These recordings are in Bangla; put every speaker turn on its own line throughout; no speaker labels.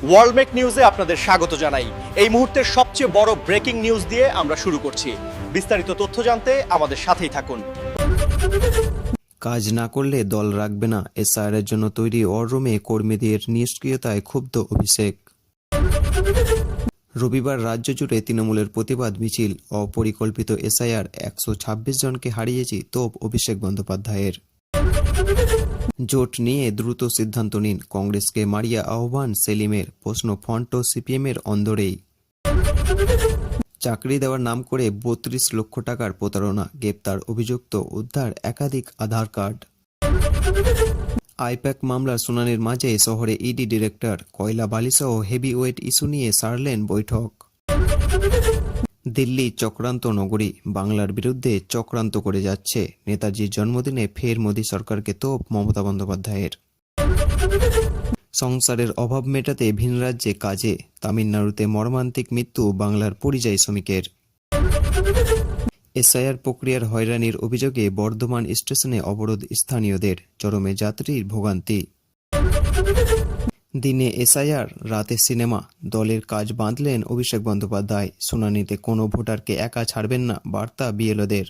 ওয়ার্ল্ডমেক নিউজে আপনাদের স্বাগত জানাই। এই মুহূর্তের সবচেয়ে বড় ব্রেকিং নিউজ দিয়ে আমরা শুরু করছি। বিস্তারিত তথ্য জানতে আমাদের সাথেই থাকুন।
কাজ না করলে দল রাখবে না এসআইআরের জন্য তৈরি অরুমে কর্মীদের নিষ্ক্রিয়তায় ক্ষুব্ধ অভিষেক। রবিবার রাজ্য জুড়ে তৃণমূলের প্রতিবাদ মিছিল। অপরিকল্পিত এসআইআর একশো ছাব্বিশ জনকে হারিয়েছি তোপ অভিষেক বন্দ্যোপাধ্যায়ের। জোট নিয়ে দ্রুত সিদ্ধান্ত নিন কংগ্রেসকে মারিয়া আহ্বান সেলিমের, প্রশ্ন ফন্ট সিপিএমের অন্দরেই। চাকরি দেওয়ার নাম করে বত্রিশ লক্ষ টাকার প্রতারণা, গ্রেপ্তার অভিযুক্ত, উদ্ধার একাধিক আধার কার্ড। আইপ্যাক মামলার শুনানির মাঝে শহরে ইডি ডিরেক্টর কয়লা বালিসহ হেভি ওয়েট ইস্যু নিয়ে সারলেন বৈঠক। দিল্লি চক্রান্ত নগরী বাংলার বিরুদ্ধে চক্রান্ত করে যাচ্ছে নেতাজির জন্মদিনে ফের মোদী সরকারকে তোপ মমতা বন্দ্যোপাধ্যায়ের। সংসারের অভাব মেটাতে ভিন রাজ্যে কাজে, তামিলনাড়ুতে মর্মান্তিক মৃত্যু বাংলার পরিযায়ী শ্রমিকের। এসআইআর প্রক্রিয়ার হয়রানির অভিযোগে বর্ধমান স্টেশনে অবরোধ স্থানীয়দের, চরমে যাত্রীর ভোগান্তি। দিনে এসআইআর, রাতে সিনেমা, দলের কাজ বাঁধলেন অভিষেক বন্দ্যোপাধ্যায়। শুনানিতে কোনো ভোটারকে একা ছাড়বেন না, বার্তা বিএলওদের।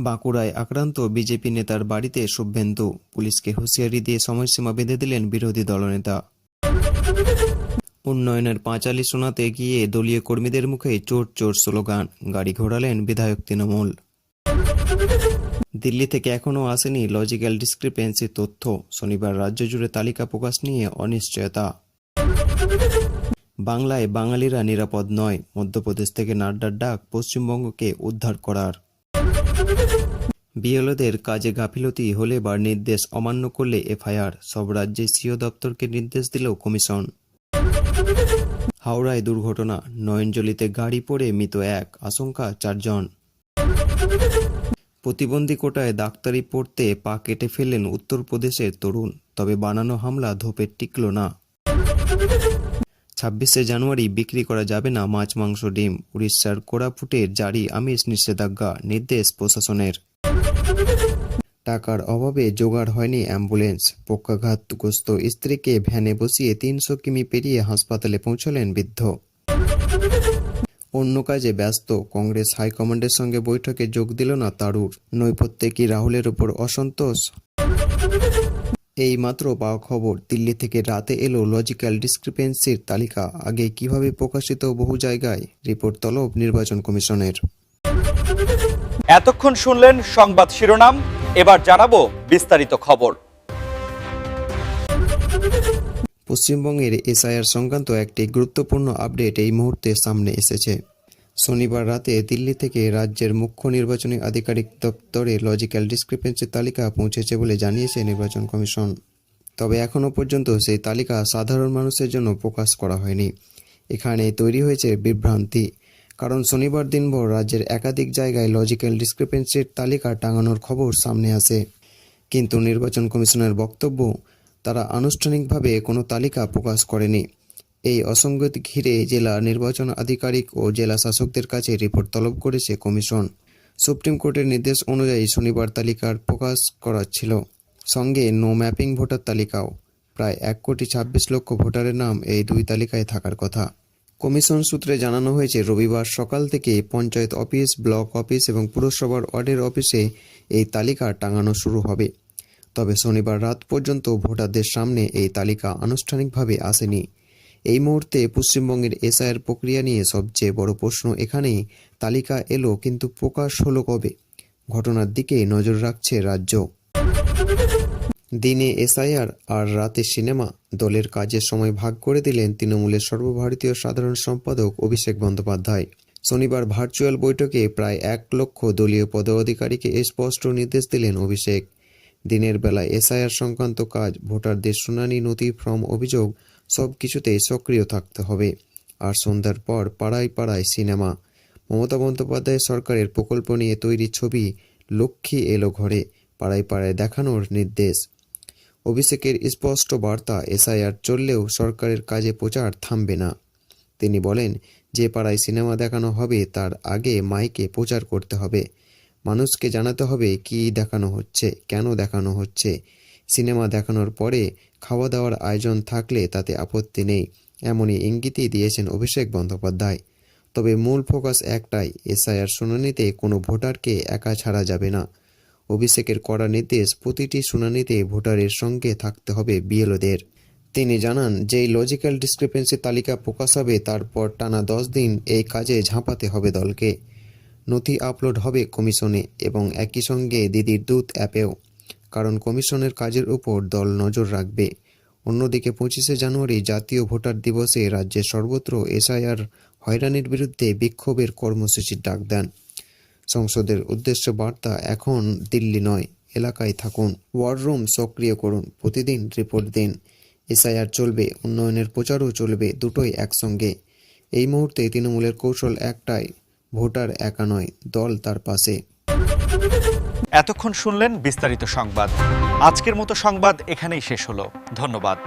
বাঁকুড়ায় আক্রান্ত বিজেপি নেতার বাড়িতে শুভেন্দু, পুলিশকে হুঁশিয়ারি দিয়ে সময়সীমা বেঁধে দিলেন বিরোধী দলনেতা। উন্নয়নের পাঁচালি শোনাতে গিয়ে দলীয় কর্মীদের মুখে চোর চোর স্লোগান, গাড়ি ঘোরালেন বিধায়ক তৃণমূল। দিল্লি থেকে এখনও আসেনি লজিক্যাল ডিসক্রিপেন্সি তথ্য। শনিবার রাজ্য জুড়ে তালিকা প্রকাশ নিয়ে অনিশ্চয়তা। বাংলায় বাঙালিরা নিরাপদ নয়, মধ্যপ্রদেশ থেকে নাড্ডার ডাক পশ্চিমবঙ্গকে উদ্ধার করার। বিএলওদের কাজে গাফিলতি হলে বা নির্দেশ অমান্য করলে এফআইআর, সব রাজ্যে সিও দপ্তরকে নির্দেশ দিল কমিশন। হাওড়ায় দুর্ঘটনা, নয়নজলিতে গাড়ি পড়ে মৃত এক, আশঙ্কা চারজন। প্রতিবন্ধী কোটায় ডাক্তারি পড়তে পা কেটে ফেললেন উত্তরপ্রদেশের তরুণ, তবে বানানো হামলা ধোপে টিকল না। ছাব্বিশে জানুয়ারি বিক্রি করা যাবে না মাছ, মাংস, ডিম। উড়িষ্যার কোরাপুটের জারি আমিষ নিষেধাজ্ঞা নির্দেশ প্রশাসনের। টাকার অভাবে জোগাড় হয়নি অ্যাম্বুলেন্স। পক্ষাঘাতগ্রস্ত স্ত্রীকে ভ্যানে বসিয়ে তিনশো কিমি পেরিয়ে হাসপাতালে পৌঁছলেন বৃদ্ধ। অন্য কাজে ব্যস্ত। কংগ্রেস হাইকমান্ডের সঙ্গে বৈঠকে যোগ দিল না তারুর। নৈপথ্যে কি রাহুলের ওপর অসন্তোষ। এই মাত্র পাওয়া খবর, দিল্লি থেকে রাতে এলো লজিক্যাল ডিসক্রিপেন্সির তালিকা। আগে কীভাবে প্রকাশিত বহু জায়গায়? রিপোর্ট তলব নির্বাচন কমিশনের।
এতক্ষণ শুনলেন সংবাদ শিরোনাম, এবার জানাব বিস্তারিত খবর।
পশ্চিমবঙ্গের এসআইআর সংক্রান্ত একটি গুরুত্বপূর্ণ আপডেট এই মুহূর্তে সামনে এসেছে। শনিবার রাতে দিল্লি থেকে রাজ্যের মুখ্য নির্বাচনী আধিকারিক দপ্তরে লজিক্যাল ডিসক্রিপেন্সির তালিকা পৌঁছেছে বলে জানিয়েছে নির্বাচন কমিশন। তবে এখনও পর্যন্ত সেই তালিকা সাধারণ মানুষের জন্য প্রকাশ করা হয়নি। এখানে তৈরি হয়েছে বিভ্রান্তি। কারণ শনিবার দিনভর রাজ্যের একাধিক জায়গায় লজিক্যাল ডিসক্রিপেন্সির তালিকা টাঙানোর খবর সামনে আসে। কিন্তু নির্বাচন কমিশনের বক্তব্য তারা আনুষ্ঠানিকভাবে কোনো তালিকা প্রকাশ করেনি। এই অসঙ্গতি ঘিরে জেলা নির্বাচন আধিকারিক ও জেলা শাসকদের কাছে রিপোর্ট তলব করেছে কমিশন। সুপ্রিম কোর্টের নির্দেশ অনুযায়ী শনিবার তালিকার প্রকাশ করা ছিল। সঙ্গে নো ম্যাপিং ভোটার তালিকাও। প্রায় এক কোটি ছাব্বিশ লক্ষ ভোটারের নাম এই দুই তালিকায় থাকার কথা। কমিশন সূত্রে জানানো হয়েছে, রবিবার সকাল থেকে পঞ্চায়েত অফিস, ব্লক অফিস এবং পুরসভার ওয়ার্ডের অফিসে এই তালিকা টাঙানো শুরু হবে। তবে শনিবার রাত পর্যন্ত ভোটারদের সামনে এই তালিকা আনুষ্ঠানিকভাবে আসেনি। এই মুহূর্তে পশ্চিমবঙ্গের এসআইআর প্রক্রিয়া নিয়ে সবচেয়ে বড় প্রশ্ন এখানেই, তালিকা এলো কিন্তু প্রকাশ হলো কবে? ঘটনার দিকে নজর রাখছে রাজ্য। দিনে এসআইআর আর রাতে সিনেমা, দলের কাজের সময় ভাগ করে দিলেন তৃণমূলের সর্বভারতীয় সাধারণ সম্পাদক অভিষেক বন্দ্যোপাধ্যায়। শনিবার ভার্চুয়াল বৈঠকে প্রায় এক লক্ষ দলীয় পদাধিকারীকে স্পষ্ট নির্দেশ দিলেন অভিষেক। দিনের বেলায় এসআইআর সংক্রান্ত কাজ, ভোটারদের শুনানি, নথি, ফর্ম, অভিযোগ সব কিছুতেই সক্রিয় থাকতে হবে। আর সন্ধ্যার পর পাড়ায় পাড়ায় সিনেমা। মমতা বন্দ্যোপাধ্যায় সরকারের প্রকল্প নিয়ে তৈরি ছবি, লক্ষ্মী এলো ঘরে, পাড়ায় পাড়ায় দেখানোর নির্দেশ। অভিষেকের স্পষ্ট বার্তা, এসআইআর চললেও সরকারের কাজে প্রচার থামবে না। তিনি বলেন, যে পাড়ায় সিনেমা দেখানো হবে, তার আগে মাইকে প্রচার করতে হবে। মানুষকে জানাতে হবে কি দেখানো হচ্ছে, কেন দেখানো হচ্ছে। সিনেমা দেখানোর পরে খাওয়া দাওয়ার আয়োজন থাকলে তাতে আপত্তি নেই, এমনই ইঙ্গিতই দিয়েছেন অভিষেক বন্দ্যোপাধ্যায়। তবে মূল ফোকাস একটাই, এসআইআর শুনানিতে কোনো ভোটারকে একা ছাড়া যাবে না। অভিষেকের কড়া নির্দেশ, প্রতিটি শুনানিতে ভোটারের সঙ্গে থাকতে হবে বিএলওদের। তিনি জানান, যেই লজিক্যাল ডিসক্রিপেন্সি তালিকা প্রকাশ হবে, তারপর টানা দশ দিন এই কাজে ঝাঁপাতে হবে দলকে। নথি আপলোড হবে কমিশনে এবং একই সঙ্গে দিদির দূত অ্যাপেও। কারণ কমিশনের কাজের উপর দল নজর রাখবে। অন্যদিকে পঁচিশে জানুয়ারি জাতীয় ভোটার দিবসে রাজ্যের সর্বত্র এসআইআর হয়রানির বিরুদ্ধে বিক্ষোভের কর্মসূচির ডাক দেন। সংসদের উদ্দেশ্য বার্তা এখন দিল্লি নয়, এলাকায় থাকুন। ওয়ার রুম সক্রিয় করুন, প্রতিদিন রিপোর্ট দিন। এসআইআর চলবে, উন্নয়নের প্রচারও চলবে দুটোই একসঙ্গে। এই মুহূর্তে তৃণমূলের কৌশল একটাই ভোটার একা নয়, দল তার পাশে।
এতক্ষণ শুনলেন বিস্তারিত সংবাদ। আজকের মতো সংবাদ এখানেই শেষ হলো। ধন্যবাদ।